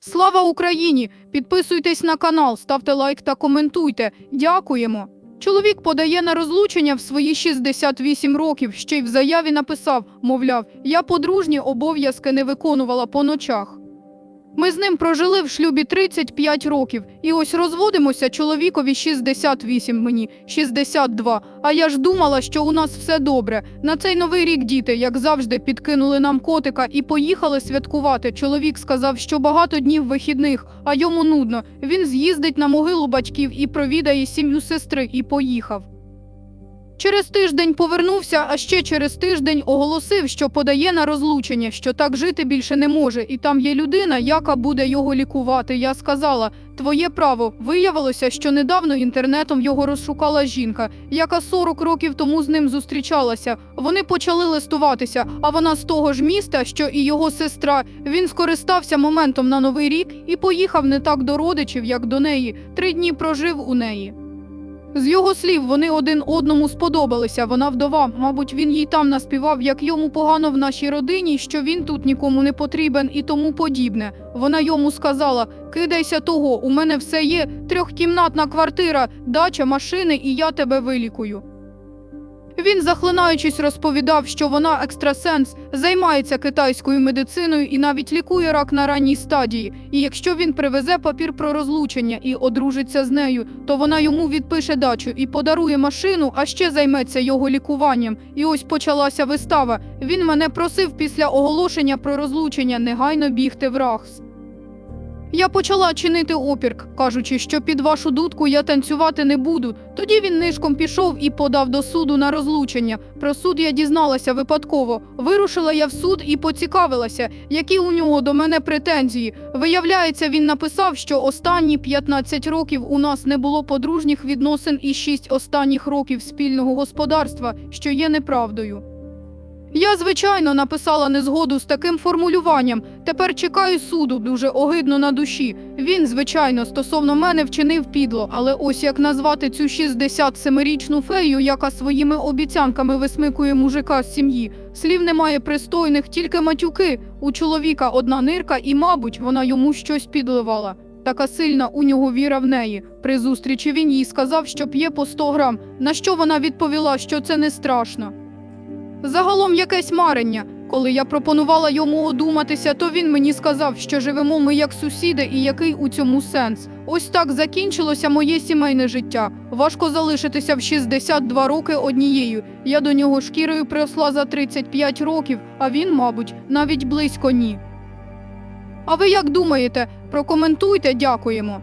Слава Україні! Підписуйтесь на канал, ставте лайк та коментуйте. Дякуємо. Чоловік подає на розлучення в свої 68 років. Ще й в заяві написав, мовляв, я подружні обов'язки не виконувала по ночах. Ми з ним прожили в шлюбі 35 років, і ось розводимося чоловікові 68 мені, 62. А я ж думала, що у нас все добре. На цей новий рік діти, як завжди, підкинули нам котика і поїхали святкувати. Чоловік сказав, що багато днів вихідних, а йому нудно. Він з'їздить на могилу батьків і провідає сім'ю сестри і поїхав. Через тиждень повернувся, а ще через тиждень оголосив, що подає на розлучення, що так жити більше не може, і там є людина, яка буде його лікувати. Я сказала: твоє право. Виявилося, що недавно інтернетом його розшукала жінка, яка 40 років тому з ним зустрічалася. Вони почали листуватися, а вона з того ж міста, що і його сестра. Він скористався моментом на новий рік і поїхав не так до родичів, як до неї. Три дні прожив у неї. З його слів, вони один одному сподобалися. Вона вдова. Мабуть, він їй там наспівав, як йому погано в нашій родині, що він тут нікому не потрібен і тому подібне. Вона йому сказала: кидайся того, у мене все є. Трьохкімнатна квартира, дача, машини, і я тебе вилікую. Він, захлинаючись, розповідав, що вона екстрасенс, займається китайською медициною і навіть лікує рак на ранній стадії. І якщо він привезе папір про розлучення і одружиться з нею, то вона йому відпише дачу і подарує машину, а ще займеться його лікуванням. І ось почалася вистава. Він мене просив після оголошення про розлучення негайно бігти в Рахс. Я почала чинити опір, кажучи, що під вашу дудку я танцювати не буду. Тоді він нишком пішов і подав до суду на розлучення. Про суд я дізналася випадково. Вирушила я в суд і поцікавилася, які у нього до мене претензії. Виявляється, він написав, що останні 15 років у нас не було подружніх відносин і 6 останніх років спільного господарства, що є неправдою. Я, звичайно, написала незгоду з таким формулюванням. Тепер чекаю суду, дуже огидно на душі. Він, звичайно, стосовно мене вчинив підло, але ось як назвати цю 67-річну фею, яка своїми обіцянками висмикує мужика з сім'ї. Слів немає пристойних, тільки матюки. У чоловіка одна нирка, і, мабуть, вона йому щось підливала. Така сильна у нього віра в неї. При зустрічі він їй сказав, що п'є по 100 грам, на що вона відповіла, що це не страшно. Загалом якесь марення. Коли я пропонувала йому одуматися, то він мені сказав, що живемо ми як сусіди і який у цьому сенс. Ось так закінчилося моє сімейне життя. Важко залишитися в 62 роки однією. Я до нього шкірою приросла за 35 років, а він, мабуть, навіть близько ні. А ви як думаєте? Прокоментуйте, дякуємо.